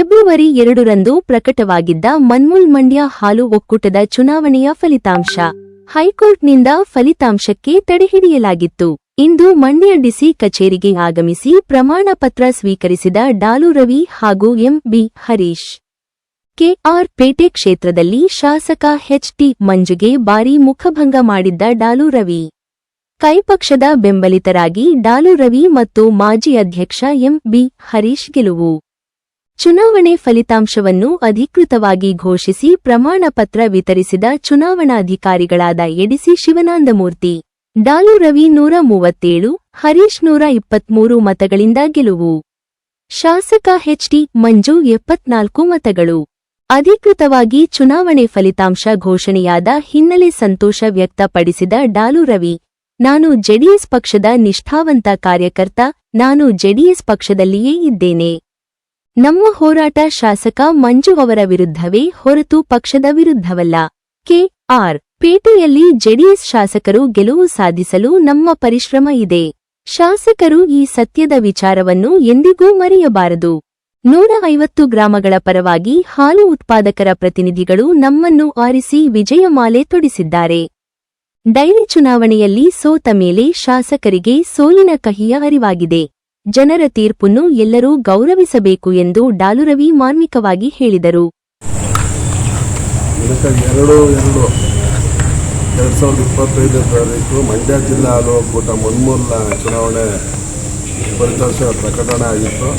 February ಎರಡರಂದು ಪ್ರಕಟವಾಗಿದ್ದ ಮನ್ಮೂಲ್ ಮಂಡ್ಯ ಹಾಲು ಒಕ್ಕೂಟದ ಚುನಾವಣೆಯ ಫಲಿತಾಂಶ. ಹೈಕೋರ್ಟ್ನಿಂದ ಫಲಿತಾಂಶಕ್ಕೆ ತಡೆಹಿಡಿಯಲಾಗಿತ್ತು ಇಂದು ಮಂಡ್ಯ ಡಿಸಿ ಕಚೇರಿಗೆ ಆಗಮಿಸಿ ಪ್ರಮಾಣ ಪತ್ರ ಸ್ವೀಕರಿಸಿದ ಡಾಲು ರವಿ ಹಾಗೂ ಎಂಬಿ ಹರೀಶ್. ಕೆಆರ್ ಪೇಟೆ ಕ್ಷೇತ್ರದಲ್ಲಿ ಶಾಸಕ ಎಚ್ಟಿ ಮಂಜುಗೆ ಭಾರೀ ಮುಖಭಂಗ ಮಾಡಿದ್ದ ಡಾಲು ರವಿ. ಕೈಪಕ್ಷದ ಬೆಂಬಲಿತರಾಗಿ ಡಾಲು ರವಿ ಮತ್ತು ಮಾಜಿ ಅಧ್ಯಕ್ಷ ಎಂಬಿ ಹರೀಶ್ ಗೆಲುವು. ಚುನಾವಣೆ ಫಲಿತಾಂಶವನ್ನು ಅಧಿಕೃತವಾಗಿ ಘೋಷಿಸಿ ಪ್ರಮಾಣ ಪತ್ರ ವಿತರಿಸಿದ ಚುನಾವಣಾಧಿಕಾರಿಗಳಾದ ಎಡಿಸಿ ಶಿವನಾಂದಮೂರ್ತಿ, ಡಾಲು ರವಿ ನೂರ ಮೂವತ್ತೇಳು, ಹರೀಶ್ ನೂರ ಇಪ್ಪತ್ಮೂರು ಮತಗಳಿಂದ ಗೆಲುವು. ಶಾಸಕ ಎಚ್ಡಿ ಮಂಜು ಎಪ್ಪತ್ನಾಲ್ಕು ಮತಗಳು. ಅಧಿಕೃತವಾಗಿ ಚುನಾವಣೆ ಫಲಿತಾಂಶ ಘೋಷಣೆಯಾದ ಹಿನ್ನೆಲೆ ಸಂತೋಷ ವ್ಯಕ್ತಪಡಿಸಿದ ಡಾಲು ರವಿ, ನಾನು ಜೆಡಿಎಸ್ ಪಕ್ಷದ ನಿಷ್ಠಾವಂತ ಕಾರ್ಯಕರ್ತ, ನಾನು ಜೆಡಿಎಸ್ ಪಕ್ಷದಲ್ಲಿಯೇ ಇದ್ದೇನೆ. ನಮ್ಮ ಹೋರಾಟ ಶಾಸಕ ಮಂಜು ಅವರ ವಿರುದ್ಧವೇ ಹೊರತು ಪಕ್ಷದ ವಿರುದ್ಧವಲ್ಲ. ಕೆಆರ್ ಪೇಟೆಯಲ್ಲಿ ಜೆಡಿಎಸ್ ಶಾಸಕರು ಗೆಲುವು ಸಾಧಿಸಲು ನಮ್ಮ ಪರಿಶ್ರಮ ಇದೆ. ಶಾಸಕರು ಈ ಸತ್ಯದ ವಿಚಾರವನ್ನು ಎಂದಿಗೂ ಮರೆಯಬಾರದು. ನೂರ ಐವತ್ತು ಗ್ರಾಮಗಳ ಪರವಾಗಿ ಹಾಲು ಉತ್ಪಾದಕರ ಪ್ರತಿನಿಧಿಗಳು ನಮ್ಮನ್ನು ಆರಿಸಿ ವಿಜಯಮಾಲೆ ತೊಡಿಸಿದ್ದಾರೆ. ಡೈರಿ ಚುನಾವಣೆಯಲ್ಲಿ ಸೋತ ಮೇಲೆ ಶಾಸಕರಿಗೆ ಸೋಲಿನ ಕಹಿಯ ಅರಿವಾಗಿದೆ. ಜನರ ತೀರ್ಪನ್ನು ಎಲ್ಲರೂ ಗೌರವಿಸಬೇಕು ಎಂದು ಡಾಲುರವಿ ಮಾರ್ಮಿಕವಾಗಿ ಹೇಳಿದರು. ಎರಡು ಸಾವಿರದ ಇಪ್ಪತ್ತೈದನೇ ತಾರೀಕು ಮಂಡ್ಯ ಜಿಲ್ಲಾ ಹಾಲು ಒಕ್ಕೂಟ ಮೊನ್ಮೂಲ ಚುನಾವಣೆ ಫಲಿತಾಂಶ ಪ್ರಕಟಣೆ ಆಗಿತ್ತು.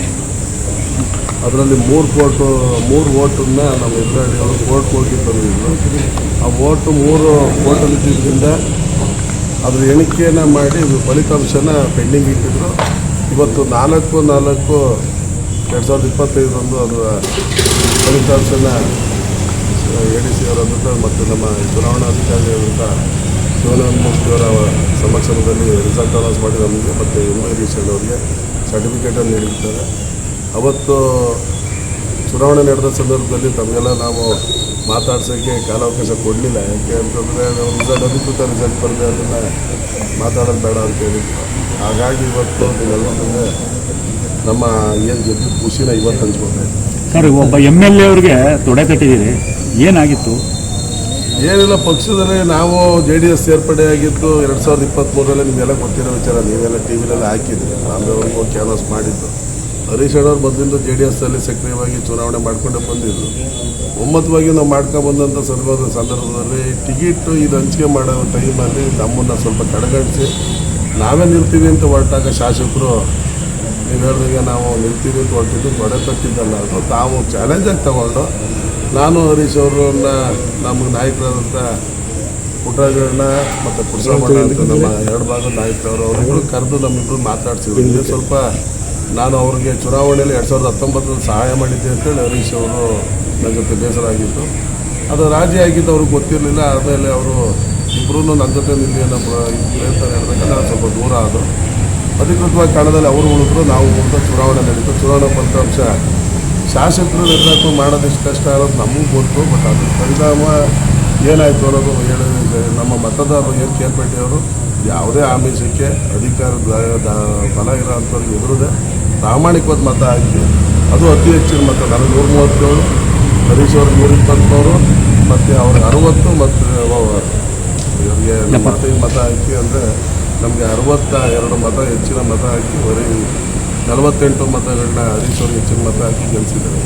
ಅದರಲ್ಲಿ ಮೂರು ಕೋಟು, ಮೂರು ಓಟನ್ನ ನಮ್ಮ ಎದುರಾಳಿಗಳು ಕೋರ್ಟ್ ಹೋಗಿ ತಂದಿದ್ದರು ಆ ಓಟು ಮೂರು ಕೋಟಲ್ಲಿ ಇದ್ದಿದ್ದರಿಂದ ಅದ್ರ ಎಣಿಕೆಯನ್ನು ಮಾಡಿ ಫಲಿತಾಂಶನ ಪೆಂಡಿಂಗ್ ಇಟ್ಟಿದ್ರು. ಇವತ್ತು ನಾಲ್ಕು ನಾಲ್ಕು ಎರಡು ಸಾವಿರದ ಇಪ್ಪತ್ತೈದರಂದು ಅದರ ಫಲಿತಾಂಶನ ಎ ಡಿ ಸಿ ಅವರ ಜೊತೆ ಮತ್ತು ನಮ್ಮ ಚುನಾವಣಾಧಿಕಾರಿಯಾದಂಥ ಶಿವನಾಮೂರ್ತಿಯವರ ಸಮಕ್ಷಮದಲ್ಲಿ ರಿಸಲ್ಟ್ ಅನೌನ್ಸ್ ಮಾಡಿ ನಮಗೆ ಮತ್ತು ಎಂ ಐ ಅವರಿಗೆ ಸರ್ಟಿಫಿಕೇಟನ್ನು ನೀಡಿರ್ತಾರೆ ಅವತ್ತು ಚುನಾವಣೆ ನಡೆದ ಸಂದರ್ಭದಲ್ಲಿ ತಮಗೆಲ್ಲ ನಾವು ಮಾತಾಡ್ಸೋಕ್ಕೆ ಕಾಲಾವಕಾಶ ಕೊಡಲಿಲ್ಲ. ಯಾಕೆ ಅಂತಂದರೆ ರಿಸಲ್ಟ್ ಅಧಿಕೃತ ರಿಸಲ್ಟ್ ಬರದೆ ಅದನ್ನು ಮಾತಾಡೋದು ಬೇಡ ಅಂತ ಹೇಳಿದ್ರು. ಹಾಗಾಗಿ ಇವತ್ತು ನಮ್ಮ ಏನು ಗೆದ್ದಿದ್ದ ಖುಷಿನ ಇವತ್ತು ಹಂಚ್ಕೊತಾ ಸರ್ ಒಬ್ಬ ಎಂ ಎಲ್ ಎ ಅವ್ರಿಗೆ ತೊಡೆ ಕಟ್ಟಿದ್ದೀರಿ. ಏನಾಗಿತ್ತು? ಏನಿಲ್ಲ ಪಕ್ಷದಲ್ಲಿ ನಾವು ಜೆ ಡಿ ಎಸ್ ಸೇರ್ಪಡೆಯಾಗಿದ್ದು ಎರಡು ಸಾವಿರದ ಇಪ್ಪತ್ತ್ಮೂರರಲ್ಲಿ ನಿಮಗೆಲ್ಲ ಗೊತ್ತಿರೋ ವಿಚಾರ ನೀವೆಲ್ಲ ಟಿ ವಿಲೆಲ್ಲ ಹಾಕಿದ್ರಿ ಹೋಗಿ ಕ್ಯಾನ್ವಾಸ್ ಮಾಡಿದ್ದು. ಹರೀಶ್ ಅಣ್ಣವ್ರು ಮೊದಲಿಂದ ಜೆ ಡಿ ಎಸ್ಸಲ್ಲಿ ಸಕ್ರಿಯವಾಗಿ ಚುನಾವಣೆ ಮಾಡಿಕೊಂಡೇ ಬಂದಿದ್ರು. ಒಮ್ಮತವಾಗಿ ನಾವು ಮಾಡ್ಕೊಂಬಂದಂಥ ಸಂದರ್ಭದ ಸಂದರ್ಭದಲ್ಲಿ ಟಿಕೆಟ್ ಇದು ಹಂಚಿಕೆ ಮಾಡೋ ಟೈಮಲ್ಲಿ ನಮ್ಮನ್ನು ಸ್ವಲ್ಪ ಕಡೆಗಣಿಸಿ ನಾವೇ ನಿಲ್ತೀವಿ ಅಂತ ಹೊರಟಾಗ ಶಾಸಕರು ನೀವು ಹೇಳಿದಾಗ ನಾವು ನಿಲ್ತೀವಿ ಅಂತ ಹೊರಟಿದ್ದು ಬಡ ತಟ್ಟಿದ್ದಲ್ಲ ಅದು ತಾವು ಚಾಲೆಂಜಾಗಿ ತಗೊಂಡು ನಾನು ಹರೀಶ್ ಅವರನ್ನ ನಮಗೆ ನಾಯಕರಾದಂಥ ಪುಟಗಳನ್ನ ಮತ್ತು ಪುರುಷಮಣ್ಣ ಅಂತ ನಮ್ಮ ಎರಡು ಭಾಗದ ನಾಯಕರವರು ಅವರಿಬ್ಬರು ಕರೆದು ನಮ್ಮಿಬ್ಬರು ಮಾತಾಡ್ಸಿದ್ರು ಸ್ವಲ್ಪ ನಾನು ಅವ್ರಿಗೆ ಚುನಾವಣೆಯಲ್ಲಿ ಎರಡು ಸಾವಿರದ ಹತ್ತೊಂಬತ್ತರಲ್ಲಿ ಸಹಾಯ ಮಾಡಿದ್ದೆ ಅಂತೇಳಿ ಹರೀಶ್ ಅವರು ನನ್ನ ಜೊತೆ ಬೇಸರ ಆಗಿತ್ತು. ಅದು ರಾಜಿ ಆಗಿದ್ದು ಅವ್ರಿಗೆ ಗೊತ್ತಿರಲಿಲ್ಲ, ಆಮೇಲೆ ಅವರು ಇಬ್ಬರೂ ನನ್ನ ಜೊತೆ ನಿಲ್ಲಿ ಅನ್ನೋ ಪ್ರಯತ್ನ ಸ್ವಲ್ಪ ದೂರ ಆದರು. ಅಧಿಕೃತವಾಗಿ ಕಾಣದಲ್ಲಿ ಅವರು ಉಳಿದ್ರು ನಾವು ಉಳಿದ ಚುನಾವಣೆ ನಡೀತು. ಚುನಾವಣಾ ಫಲಿತಾಂಶ ಶಾಸಕರು ನಿರ್ಣಾಯಕ ಮಾಡೋದಿಷ್ಟು ಕಷ್ಟ ಅನ್ನೋದು ನಮಗೂ ಗೊತ್ತು ಬಟ್ ಅದ್ರ ಪರಿಣಾಮ ಏನಾಯಿತು ಅನ್ನೋದು ಹೇಳಿ ನಮ್ಮ ಮತದಾರರು ಏನು ಕೇರ್ಪಟ್ಟಿಯವರು ಯಾವುದೇ ಆಮಿಷಕ್ಕೆ ಅಧಿಕಾರ ಬಲ ಇರೋ ಎದುರದೆ. ಪ್ರಾಮಾಣಿಕವಾದ ಮತ ಹಾಕಿ ಅದು ಅತಿ ಹೆಚ್ಚಿನ ಮತ ನನಗೆ ನೂರ ಮೂವತ್ತೇಳು ಹರೀಶ್ ಅವ್ರಿಗೆ ನೂರ ಇಪ್ಪತ್ತ್ಮೂರು ಮತ್ತು ಅವ್ರಿಗೆ ಅರುವತ್ತು ಮತ್ತು ಇವರಿಗೆ ಮತ ಹಾಕಿ ಅಂದರೆ ನಮಗೆ ಅರವತ್ತ ಎರಡು ಮತ ಹೆಚ್ಚಿನ ಮತ ಹಾಕಿ ಬರೀ ನಲವತ್ತೆಂಟು ಮತಗಳನ್ನ ಹರೀಶ್ ಅವ್ರಿಗೆ ಹೆಚ್ಚಿನ ಮತ ಹಾಕಿ ಗೆಲ್ಲಿಸಿದ್ದಾರೆ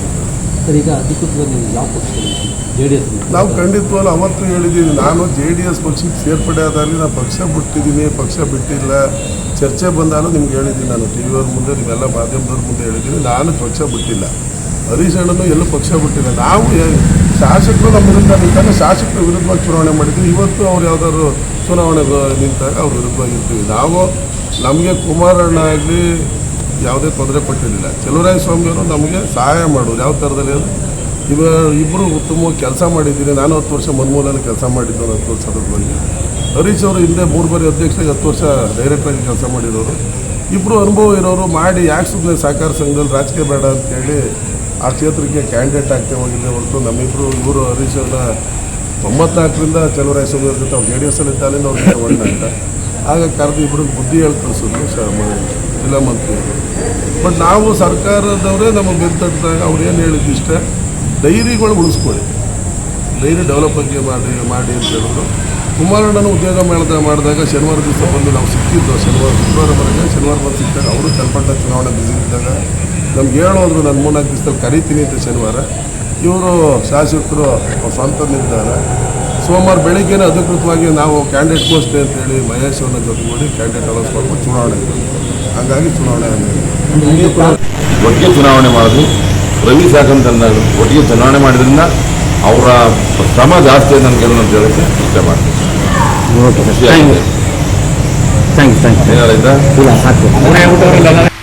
ಸರ್ ಈಗ ಅಧಿಕೃತವಾಗಿ ನೀವು ಯಾವ ಪಕ್ಷದಲ್ಲಿ ಜೆ ಡಿ ಎಸ್ ನಾವು ಖಂಡಿತವಾಗ್ಲೂ ಅವತ್ತು ಹೇಳಿದ್ದೀನಿ ನಾನು ಜೆ ಡಿ ಎಸ್ ಪಕ್ಷಕ್ಕೆ ಸೇರ್ಪಡೆ ಆದಾಗಲಿ ನಾನು ಪಕ್ಷ ಬಿಟ್ಟಿದ್ದೀನಿ ಪಕ್ಷ ಬಿಟ್ಟಿಲ್ಲ. ಚರ್ಚೆ ಬಂದಾಗಲೂ ನಿಮ್ಗೆ ಹೇಳಿದ್ದೀನಿ ನಾನು. ಟಿ ವಿಯವ್ರ ಮುಂದೆ ನಿಮ್ಮೆಲ್ಲ ಮಾಧ್ಯಮದವ್ರ ಮುಂದೆ ಹೇಳಿದ್ದೀನಿ ನಾನು ಪಕ್ಷ ಬಿಟ್ಟಿಲ್ಲ. ಹರೀಶ್ ಅಣ್ಣನು ಎಲ್ಲೂ ಪಕ್ಷ ಬಿಟ್ಟಿಲ್ಲ. ನಾವು ಶಾಸಕರು ನಮ್ಮ ವಿರುದ್ಧ ನಿಂತಾಗ ಶಾಸಕರ ವಿರುದ್ಧವಾಗಿ ಚುನಾವಣೆ ಮಾಡಿದ್ವಿ. ಇವತ್ತು ಅವ್ರು ಯಾವ್ದಾದ್ರು ಚುನಾವಣೆ ನಿಂತಾಗ ಅವ್ರ ವಿರುದ್ಧವಾಗಿರ್ತೀವಿ ನಾವು, ನಮಗೆ ಕುಮಾರಣ್ಣ ಆಗಲಿ ಯಾವುದೇ ತೊಂದರೆ ಕೊಟ್ಟಿರಲಿಲ್ಲ. ಚೆಲುವರಾಯ ಸ್ವಾಮಿಯವರು ನಮಗೆ ಸಹಾಯ ಮಾಡೋರು. ಯಾವ ಥರದಲ್ಲಿ ಅಂದರೆ, ಇವ ಇಬ್ಬರು ಉತ್ತಮವಾಗಿ ಕೆಲಸ ಮಾಡಿದ್ದೀನಿ ನಾನು ಹತ್ತು ವರ್ಷ ಮನ್ಮೂಲನ ಕೆಲಸ ಮಾಡಿದ್ದು ಹತ್ತು ವರ್ಷದ ಬಗ್ಗೆ ಹರೀಶ್ ಅವರು ಹಿಂದೆ ಮೂರು ಬಾರಿ ಅಧ್ಯಕ್ಷರಾಗಿ ಹತ್ತು ವರ್ಷ ಡೈರೆಕ್ಟಾಗಿ ಕೆಲಸ ಮಾಡಿದವರು ಇಬ್ಬರು ಅನುಭವ ಇರೋರು. ಮಾಡಿ ಯಾಕೆ ಸುಮ್ಮನೆ ಸಹಕಾರ ಸಂಘದಲ್ಲಿ ರಾಜಕೀಯ ಬೇಡ ಅಂತೇಳಿ ಆ ಕ್ಷೇತ್ರಕ್ಕೆ ಕ್ಯಾಂಡಿಡೇಟ್ ಆಗ್ತೇವೆ ಹೋಗಿದ್ದೆ ಹೊರತು ನಮ್ಮಿಬ್ಬರು ಇವರು ಹರೀಶ್ ಅವರ ತೊಂಬತ್ನಾಲ್ಕರಿಂದ ಚಲುವರಾಯ ಸ್ವಾಮಿ ಅವ್ರ ಜೊತೆ ಅವ್ರು ಜೆ ಡಿ ಎಸ್ ಅಲ್ಲಿ ಇದ್ದಾಲಿಂದ ಅವ್ರಿಗೆ ಒಳ್ಳೆ ಆಗ ಕರೆದು ಇಬ್ಬರಿಗೆ ಬುದ್ಧಿ ಹೇಳಿ ಕಳಿಸಿದ್ರು ಜಿಲ್ಲಾ ಮಂತ್ರಿಯವರು ಬಟ್ ನಾವು ಸರ್ಕಾರದವರೇ ನಮಗೆ ಬೆಂತಟ್ಟಿದಾಗ ಅವ್ರು ಏನು ಹೇಳಿದ್ದು ಇಷ್ಟ, ಡೈರಿಗಳು ಉಳಿಸ್ಕೊಳ್ಳಿ. ಡೈರಿ ಡೆವಲಪ್ ಬಗ್ಗೆ ಮಾಡಿ ಮಾಡಿ ಅಂತ ಹೇಳಿದ್ರು. ಕುಮಾರಣ್ಣನ ಉದ್ಯೋಗ ಮೇಳದ, ಮಾಡಿದಾಗ ಶನಿವಾರ ದಿವಸ ಬಂದು ನಾವು ಸಿಕ್ಕಿದ್ದು, ಶನಿವಾರ ಶುಕ್ರವಾರ ಬರೋಂಗೆ ಶನಿವಾರ ಬಂದು ಸಿಕ್ಕಾಗ ಅವರು ಕಲ್ಪಟ್ಟ ಚುನಾವಣೆ ಬಿಸಿ ಇದ್ದಾಗ ನಮ್ಗೆ ಹೇಳೋದ್ರು ನಾನು ಮೂರ್ನಾಲ್ಕು ದಿವಸದಲ್ಲಿ ಕರಿತೀನಿ ಅಂತ ಶನಿವಾರ. ಇವರು ಶಾಸಕರು ಅವ್ರ ಸ್ವಂತ ನಿರ್ಧಾರ ಸೋಮವಾರ ಬೆಳಿಗ್ಗೆನೇ ಅಧಿಕೃತವಾಗಿ ನಾವು ಕ್ಯಾಂಡಿಡೇಟ್ ಘೋಷಣೆ ಅಂತೇಳಿ ಮಹೇಶ್ ಅವ್ರನ್ನ ಜೊತೆಗೂಡಿ ಕ್ಯಾಂಡಿಡೇಟ್ ಅನೌನ್ಸ್ ಮಾಡ್ಕೊಂಡು ಚುನಾವಣೆ ಹಾಗಾಗಿ ಚುನಾವಣೆ ಆಗಿದೆ. ಒಟ್ಟಿಗೆ ಚುನಾವಣೆ ಮಾಡಿದ್ವಿ. ರವಿ ಸಾಕಂತ ಒಟ್ಟಿಗೆ ಚುನಾವಣೆ ಮಾಡಿದ್ರಿಂದ ಅವರ ಶ್ರಮ ಜಾಸ್ತಿ ಅಂತ ಕೆಲವು ಅಂತ ಹೇಳಕ್ಕೆ ಇಷ್ಟ ಮಾಡ್ತೀನಿ. ಖುಷಿ ಆಗಿದೆ. ಥ್ಯಾಂಕ್ ಯು ಥ್ಯಾಂಕ್ ಯು ಇಲ್ಲ ಸಾಕು.